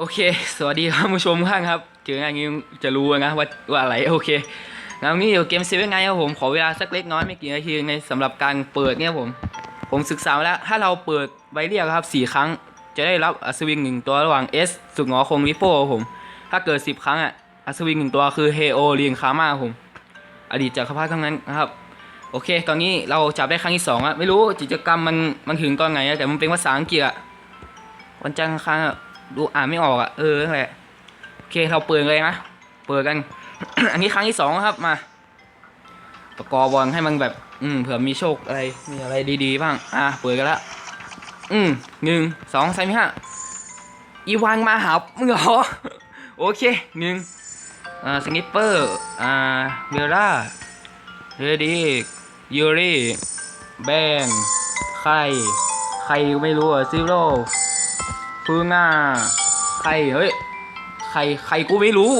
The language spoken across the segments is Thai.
โอเค สวัสดีครับผู้ชมข้างครับ เจออย่างนี้จะรู้นะว่าว่าอะไร โอเคแล้วนี้เดี๋ยวเกมเซเว่นไงครับผม ขอเวลาสักเล็กน้อยไม่กี่นาทีในสำหรับการเปิดเนี่ยผม ผมศึกษาแล้ว ถ้าเราเปิดใบเรียกครับสี่ครั้ง จะได้รับอัศวินหนึ่งตัวระหว่าง S สุกงอคงริโป้ครับผม ถ้าเกิดสิบครั้งอะ อัศวินหนึ่งตัวคือเฮโอเรียงคามาครับผม อดีตจากรพรรดิทั้งนั้นนะครับ โอเค ตอนนี้เราจับได้ครั้งที่สองอะไม่รู้กิจกรรมมันมันถึงตอนไหนอะแต่มันเป็นภาษาอังกฤษอะ วันจันทร์อังคารอะ ดูอ่านไม่ออกอะเออนั่นแหละโอเคเราเปิดเลยนะเปิดกัน อันนี้ครั้งที่สองครับมา ประกอบบอลให้มันแบบ อืมเผื่อมีโชคอะไรมีอะไรดีๆบ้าง อะเปิดกันละอืมหนึ่งสองสามห้าอีวานมาหามึงเหรอโอเคหนึ่งอ่าสนิปเปอร์อ่าเบลล่าเรดี้ยูริแบงไข่ไข่ไม่รู้อะซิโร่ ฟูง่าไข่เฮ้ยไข่ไข่กูไม่รู้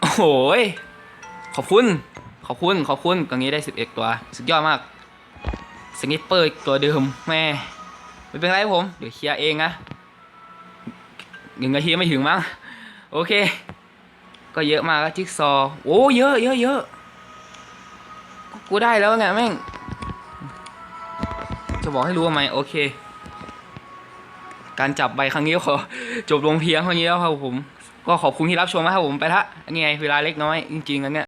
โอ้โหยขอบคุณ ขอบคุณ ขอบคุณตรงนี้ได้11ตัว สุดยอดมาก สนิปเปอร์ตัวเดิมแม่ไม่เป็นไรครับผม เดี๋ยวเคลียร์เองนะหนึ่งนาทีไม่ถึงมั้ง โอเค ก็เยอะมากจิ๊กซอว์โอ้เยอะเยอะเยอะกูได้แล้วไงแม่ง จะบอกให้รู้ว่าไหมโอเค การจับใบครั้งนี้ขอจบลงเพียงเท่านี้แล้วครับผม ก็ขอบคุณที่รับชมนะครับผมไปละอันนี้ไงเวลาเล็กน้อยจริงๆอันเนี้ย